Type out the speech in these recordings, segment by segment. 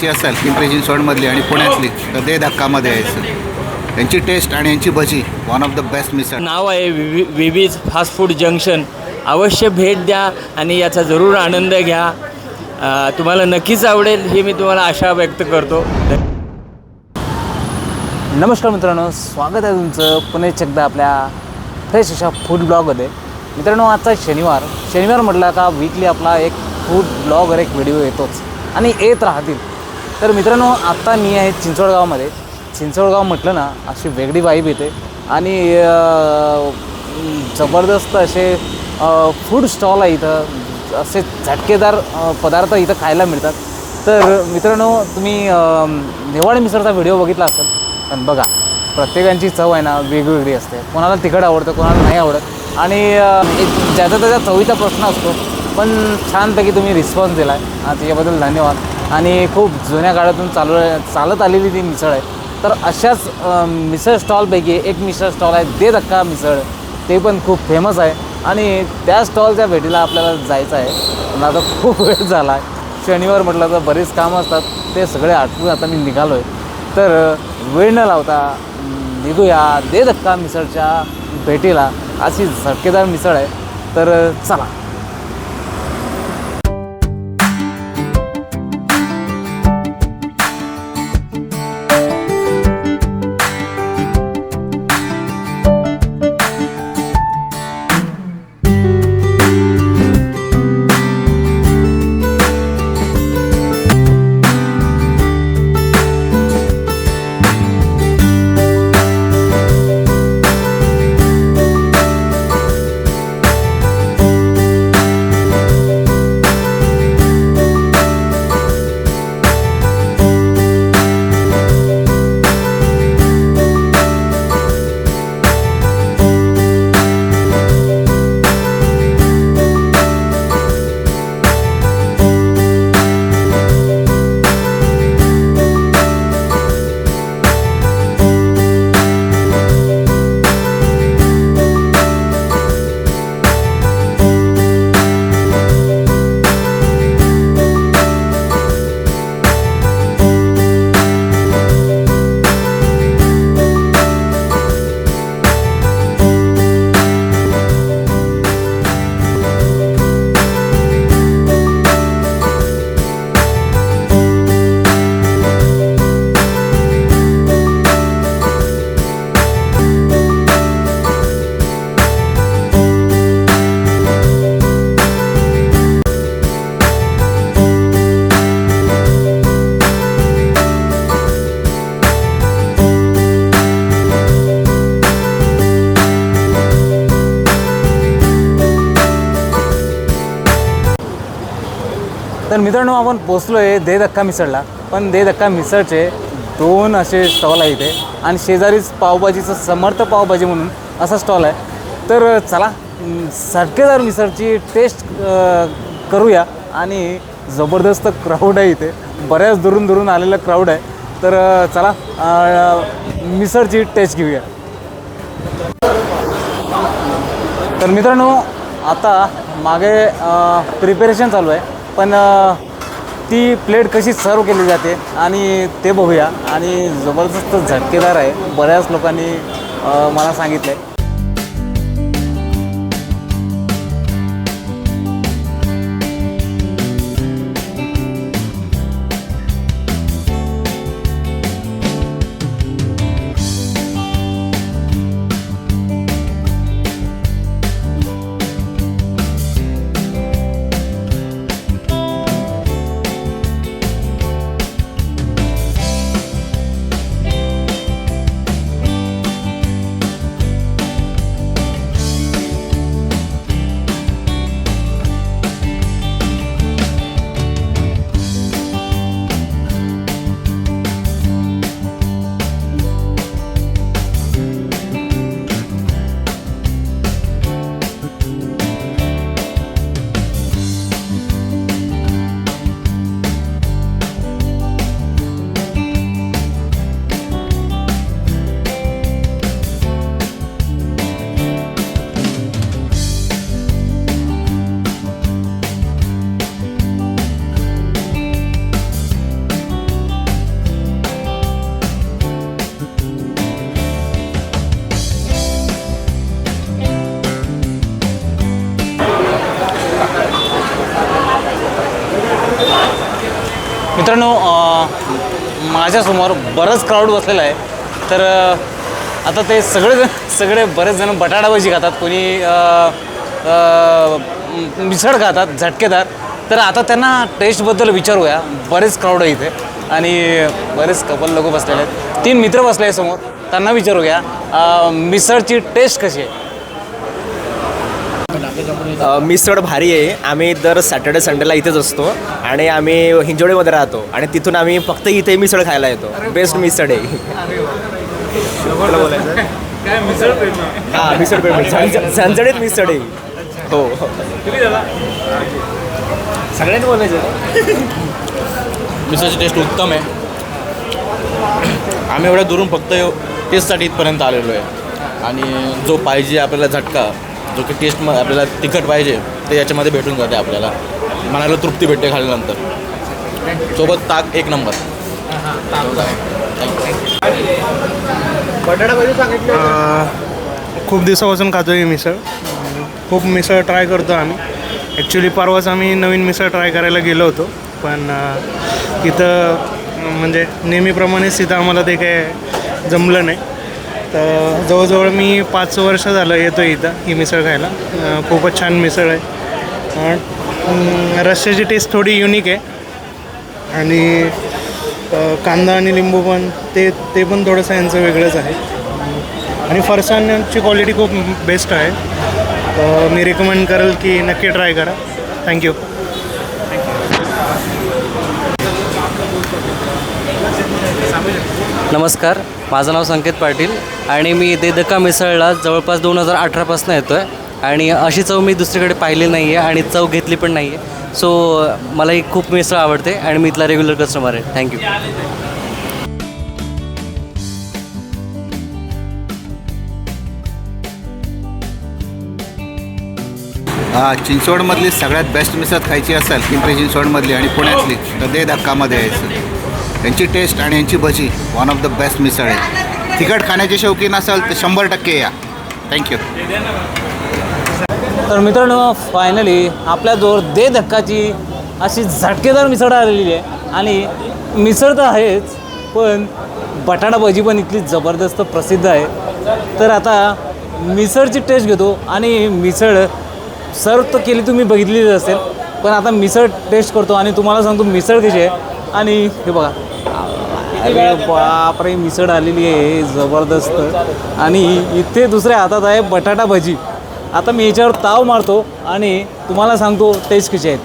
खायची असेल पिंपरी चिंचवडमधली आणि पुण्यातली तर दे धक्कामध्ये यायचं यांची टेस्ट आणि यांची भजी one of the best misal नाव आहे विवि विविज फास्ट फूड जंक्शन अवश्य भेट द्या आणि याचा जरूर आनंद घ्या. तुम्हाला नक्कीच आवडेल ही मी तुम्हाला आशा व्यक्त करतो. नमस्कार मित्रांनो स्वागत आहे तुमचं पुणे एकदा आपल्या फ्रेश अशा फूड ब्लॉगमध्ये मित्रांनो आजचा शनिवार. शनिवार म्हटलं का वीकली आपला एक फूड ब्लॉग एक व्हिडिओ येतोच. आणि येत राहतील. तर मित्रांनो आत्ता मी आहे चिंचवडगावमध्ये. चिंचवडगाव म्हटलं ना अशी वेगळी वाईब येते. आणि जबरदस्त असे फूड स्टॉल आहे इथं. असे झटकेदार पदार्थ इथं खायला मिळतात. तर मित्रांनो तुम्ही नेवाळे मिसळचा व्हिडिओ बघितला असेल. पण बघा प्रत्येकांची चव आहे ना वेगवेगळी असते. कोणाला तिखट आवडतं कोणाला नाही आवडत. आणि एक ज्याचा त्याच्या चवीचा प्रश्न असतो. पण छानपैकी तुम्ही रिस्पॉन्स दिला आहे त्याच्याबद्दल धन्यवाद. आणि खूप जुन्या काळातून चालू चालत आलेली ती मिसळ आहे. तर अशाच मिसळ स्टॉलपैकी एक मिसळ स्टॉल आहे दे धक्का मिसळ. ते पण खूप फेमस आहे. आणि त्या स्टॉलच्या भेटीला आपल्याला जायचं आहे. पण आता खूप वेळ झाला आहे. शनिवार म्हटलं तर बरेच कामं असतात. ते सगळे आटपून आता मी निघालो आहे तर वेळ न लावता निघूया. दे धक्का मिसळच्या भेटीला. अशी झटकेदार मिसळ आहे. तर चला. तर मित्रांनो आपण पोचलो आहे दे धक्का मिसळला. पण दे धक्का मिसळचे दोन असे स्टॉल आहे इथे. आणि शेजारीच पावभाजीचं समर्थ पावभाजी म्हणून असा स्टॉल आहे. तर चला सटकेदार मिसळची टेस्ट करूया. आणि जबरदस्त क्राऊड आहे इथे. बऱ्याच दुरून दुरून आलेलं क्राऊड आहे. तर चला मिसळची टेस्ट घेऊया. तर मित्रांनो आता मागे प्रिपेरेशन चालू आहे. पण ती प्लेट कशी सर्व केली जाते आणि ते बघूया. आणि जबरदस्त झटकेदार आहे. बऱ्याच लोकांनी मला सांगितलं आहे मित्रांनो माझ्यासमोर बरंच क्राऊड बसलेला आहे. तर आता ते सगळेजण सगळे बरेच जण बटाटाभजी खातात कोणी मिसळ खातात झटकेदार. तर आता त्यांना टेस्टबद्दल विचारूया. बरेच क्राऊड आहे इथे आणि बरेच कपल लोक बसलेले आहेत. तीन मित्र बसले आहे समोर. त्यांना विचारूया अ, मिसळची टेस्ट कशी आहे? मिसळ भारी आहे. आम्ही दर सॅटर्डे संडेला इथेच असतो आणि आम्ही हिंजवडीमध्ये राहतो आणि तिथून आम्ही फक्त इथे मिसळ खायला येतो. बेस्ट मिसळ आहे. हां मिसळ झणझणीत मिसळ आहे. हो. सगळ्यांनी बोलायचं. मिसळची टेस्ट उत्तम आहे. आम्ही एवढ्या दुरून फक्त टेस्टसाठी इथपर्यंत आलेलो आहे. आणि जो पाहिजे आपल्याला झटका जो की टेस्ट म आपल्याला तिखट पाहिजे ते याच्यामध्ये भेटून जाते आपल्याला. मनाला तृप्ती भेटते खाल्ल्यानंतर. सोबत ताक एक नंबर. खूप दिवसापासून खातो आहे मिसळ. खूप मिसळ ट्राय करतो आम्ही. ॲक्च्युली परवाच आम्ही नवीन मिसळ ट्राय करायला गेलो होतो. पण अ, म्हणजे नेहमीप्रमाणेच तिथं आम्हाला ते काय जमलं नाही. तर जवळजवळ मी पाच वर्ष झालं येतो इथं ही मिसळ खायला. खूपच छान मिसळ आहे. रश्याची टेस्ट थोडी युनिक आहे. आणि कांदा आणि लिंबू पण ते ते पण थोडंसं यांचं वेगळंच आहे. आणि फरसाणची क्वालिटी खूप बेस्ट आहे. मी रिकमेंड करेल की नक्की ट्राय करा. थँक्यू नमस्कार माझं नाव संकेत पाटील आणि मी इथे दका मिसळला जवळपास दोन हजार अठरापासून येतो आहे आणि अशी चव मी दुसरीकडे पाहिली नाही आहे आणि चव घेतली पण नाही आहे सो मला ही खूप मिसळ आवडते आणि मी इथला रेग्युलर कस्टमर आहे. थँक्यू चिंचवडमधली सगळ्यात बेस्ट मिसळ खायची असेल पिंपरी चिंचवडमधली आणि पुण्यातली तर दे धक्कामध्ये यायचं यांची टेस्ट आणि यांची भजी one of the best misal आहे. तिखट खाण्याचे शौकीन असाल तर शंभर टक्के या. थँक्यू तर मित्रांनो फायनली आपल्याजवळ दे धक्काची अशी झटकेदार मिसळ आलेली आहे. आणि मिसळ तर आहेच पण बटाटा भजी पण इथली जबरदस्त प्रसिद्ध आहे. तर आता मिसळची टेस्ट घेतो आणि मिसळ सर्व तर केली तुम्ही बघितलेली असेल. पण आता मिसळ टेस्ट करतो आणि तुम्हाला सांगतो मिसळ कशी आहे. आणि हे बघा अरे बापरे मिसळ आलेली आहे जबरदस्त. आणि इथे दुसऱ्या हातात आहे बटाटा भजी. आता मी याच्यावर ताव मारतो आणि तुम्हाला सांगतो टेस्ट कशी आहेत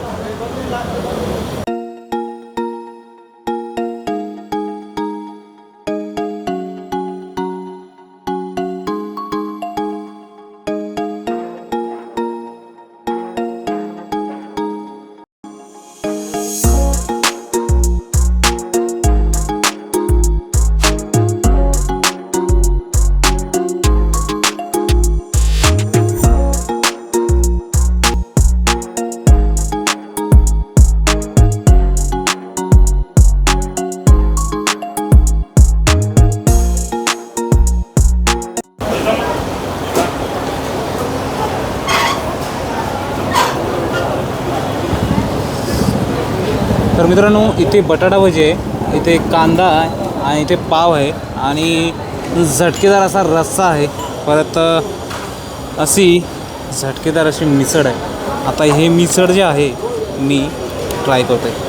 तर मित्रांनो इथे बटाटा भजी आहे इथे कांदा आहे आणि इथे पाव आहे आणि झटकेदार असा रस्सा आहे. परत अशी झटकेदार अशी मिसळ आहे. आता हे मिसळ जे आहे मी ट्राय करतो आहे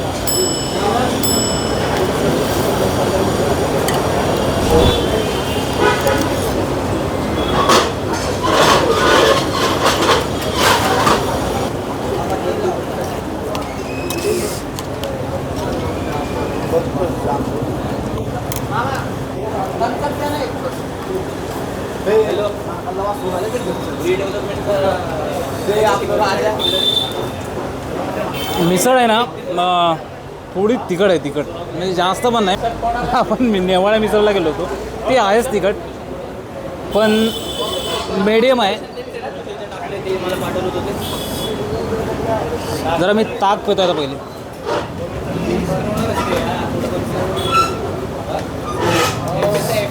मिसळ आहे ना म, थोडी तिखट आहे तिखट. म्हणजे जास्त पण नाही. आपण मी नेवाळ्या मिसळला गेलो होतो. ती आहेच तिखट. पण मीडियम आहे. जरा मी ताक पितो आता पहिले.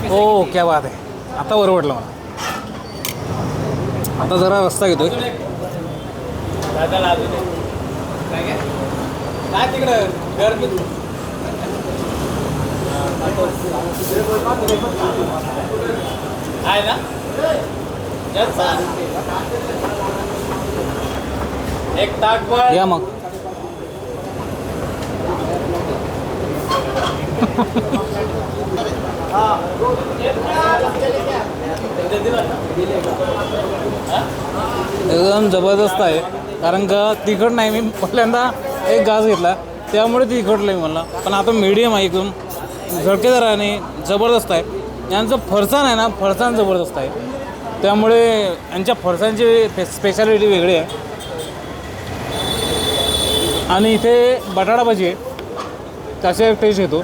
हो क्या बात आहे. आता बरं वाटलं मला. आता जरा रस्ता घेतोय. काय तिकडं? गर्दी आहे ना? एक ताट पण या मग. एकदम जबरदस्त आहे. कारण का तिखट नाही मी पहिल्यांदा एक घास घेतला. त्यामुळे तिखटलं आहे मला पण आता मीडियम आहे एकदम झडकेदार आणि जबरदस्त आहे. यांचं फरसाण आहे ना फरसाण जबरदस्त आहे. त्यामुळे यांच्या फरसाणची स्पेशालिटी वेगळी आहे. आणि इथे बटाटा भाजी आहे. त्याचा एक टेस्ट येतो.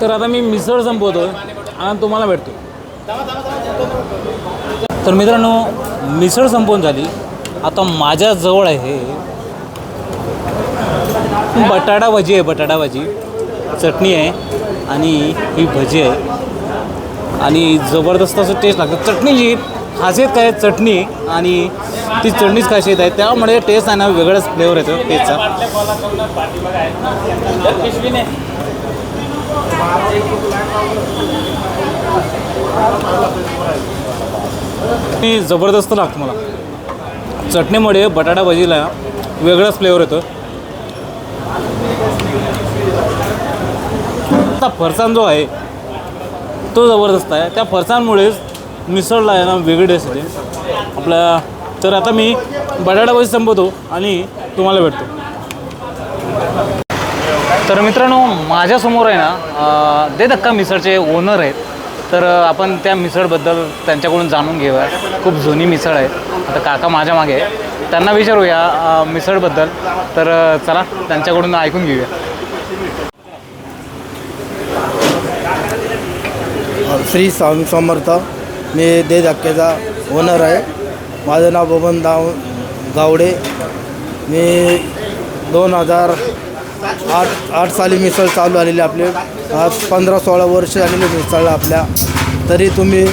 तर आता मी मिसळ संपवतो आणि तुम्हाला भेटतो. तर मित्रांनो मिसळ संपवून झाली. आता माझ्याजवळ आहे बटाटा भजी आहे बटाटा भजी. चटणी आहे आणि ही भजी आहे. आणि जबरदस्त असं टेस्ट लागतं. चटणीची खासियत काय आहे? चटणी आणि ती चटणीच खासियत आहे. त्यामुळे टेस्ट आहे ना वेगळाच फ्लेवर येतो टेस्टचा जबरदस्त लागतं मला. चटणीमुळे बटाटा भजीला वेगळाच फ्लेवर येतो. आता फरसाण जो आहे तो जबरदस्त आहे. त्या फरसांमुळेच मिसळला आहे ना वेगळी टेस्ट आपल्या तर आता मी बटाटाबाजी संपवतो आणि तुम्हाला भेटतो. तर मित्रांनो माझ्यासमोर आहे ना दे धक्का मिसळचे ओनर आहेत. तर आपण त्या मिसळबद्दल त्यांच्याकडून जाणून घेऊया. खूप जुनी मिसळ आहे. आता काका माझ्या मागे आहे. त्यांना विचारूया मिसळबद्दल. तर चला त्यांच्याकडून ऐकून घेऊया. श्री स्वामी समर्थ. मी दे धक्क्याचा ओनर आहे. माझं नाव बबन दाव गावडे. मी दोन हजार आठ आठ साली मिसळ चालू आलेली आपले. आज पंधरा सोळा वर्ष झालेली मिसळ आपल्या. तरी तुम्ही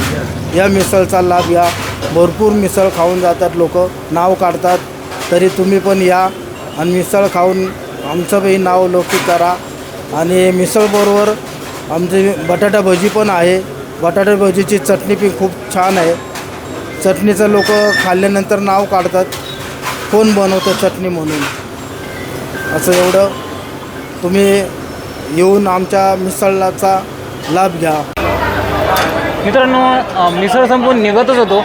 या मिसळचा लाभ घ्या. भरपूर मिसळ खाऊन जातात लोक. नाव काढतात. तरी तुम्ही पण या आणि मिसळ खाऊन आमचंही नाव लौकिक करा. आणि मिसळबरोबर आमची बटाटा भजी पण आहे. बटाटे भजीची चटणी पण खूप छान आहे. चटणीचं लोक खाल्ल्यानंतर नाव काढतात कोण बनवतं चटणी म्हणून? असं एवढं. तुम्ही येऊन आमच्या मिसळाचा लाभ घ्या. मित्रांनो मिसळ संपून निघतच होतो.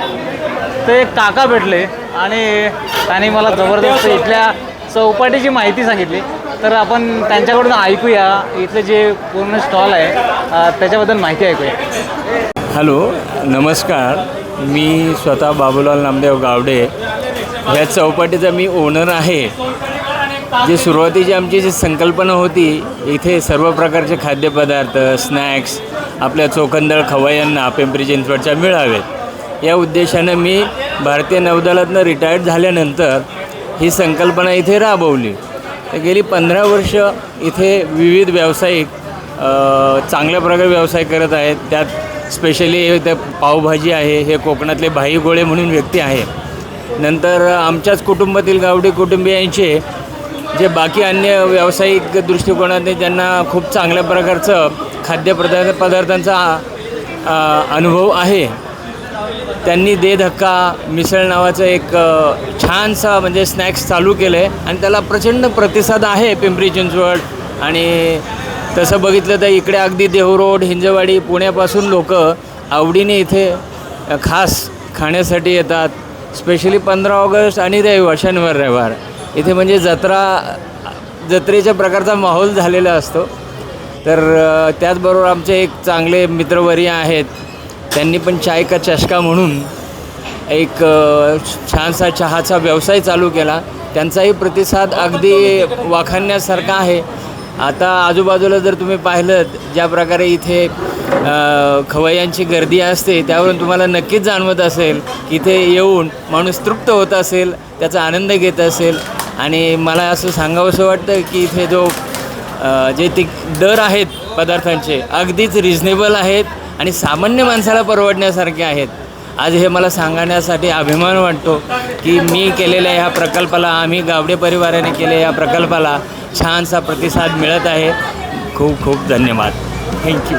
ते एक काका भेटले आणि त्याने मला जबरदस्त इथल्या चौपाटीची माहिती सांगितली. तर आपण त्यांच्याकडून ऐकूया. इथले जे पूर्ण स्टॉल आहे त्याच्याबद्दल माहिती ऐकूया. हॅलो नमस्कार. मी स्वतः बाबूलाल नामदेव गावडे. ह्या चौपाटीचा मी ओनर आहे. जी सुरुवातीची आमची जी संकल्पना होती इथे सर्व प्रकारचे खाद्यपदार्थ स्नॅक्स आपल्या चोखंदळ खवय्यांना पिंपरी चिंचवडच्या मिळावेत या उद्देशानं मी भारतीय नौदलातनं रिटायर्ड झाल्यानंतर ही संकल्पना इथे राबवली. तर गेली पंधरा वर्ष इथे विविध व्यावसायिक चांगल्या प्रकारे व्यवसाय करत आहेत. त्यात स्पेशली त्या पावभाजी आहे हे कोकणातले भाई गोळे म्हणून व्यक्ती आहे. नंतर आमच्याच कुटुंबातील गावडी कुटुंबियांचे जे बाकी अन्य व्यावसायिक दृष्टिकोनाने ज्यांना खूप चांगल्या प्रकारचं खाद्यपदार्थ पदार्थांचा अनुभव आहे. त्यांनी दे धक्का मिसळ नावाचं एक छानसा म्हणजे स्नॅक्स चालू केलं आहे आणि त्याला प्रचंड प्रतिसाद आहे पिंपरी चिंचवड आणि तसं बघितलं तर इकडे अगदी देहू रोड हिंजवाडी पुण्यापासून लोक आवडीने इथे खास खाण्यासाठी येतात. स्पेशली पंधरा ऑगस्ट आणि रविवार शनिवार रविवार. इथे म्हणजे जत्रा जत्रेच्या प्रकारचा माहोल झालेला असतो. तर त्याचबरोबर आमचे एक चांगले मित्रवर्य आहेत. त्यांनी पण चाय का चषका म्हणून एक छानसा चहाचा व्यवसाय चालू केला. त्यांचाही प्रतिसाद अगदी वाखाणण्यासारखा आहे. आता आजूबाजूला जर तुम्ही पाहिलं ज्या प्रकारे इथे खवय्यांची गर्दी असते त्यावरून तुम्हाला नक्कीच जाणवत असेल की इथे येऊन माणूस तृप्त होत असेल त्याचा आनंद घेत असेल. आणि मला असं सांगावंसं वाटतं की इथे जो जे ते दर आहेत पदार्थांचे अगदीच रिझनेबल आहेत आणि सामान्य माणसाला परवडण्यासारखे आहेत. आज हे मला सांगण्यासाठी अभिमान वाटतो की मी केलेल्या ह्या प्रकल्पाला आम्ही गावडे परिवाराने केलेल्या या प्रकल्पाला छानसा प्रतिसाद मिळत आहे. खूप खूप धन्यवाद. थँक्यू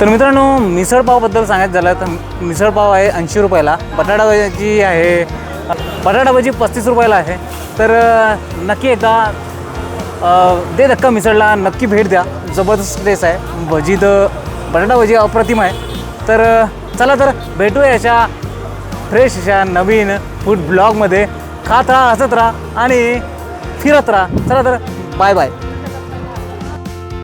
तर मित्रांनो मिसळपावबद्दल सांगायचं झालं तर मिसळपाव आहे ऐंशी रुपयाला. बटाटा भाजी आहे बटाटा भाजी पस्तीस रुपयाला आहे. तर नक्की एकदा दे धक्का मिसळला नक्की भेट द्या. जबरदस्त टेस्ट आहे. भजी तर बटाटा भजी अप्रतिम आहे. तर चला तर भेटूया याच्या फ्रेश अशा नवीन फूड ब्लॉगमध्ये खात राहा हसत राहा आणि फिरत राहा. चला तर बाय बाय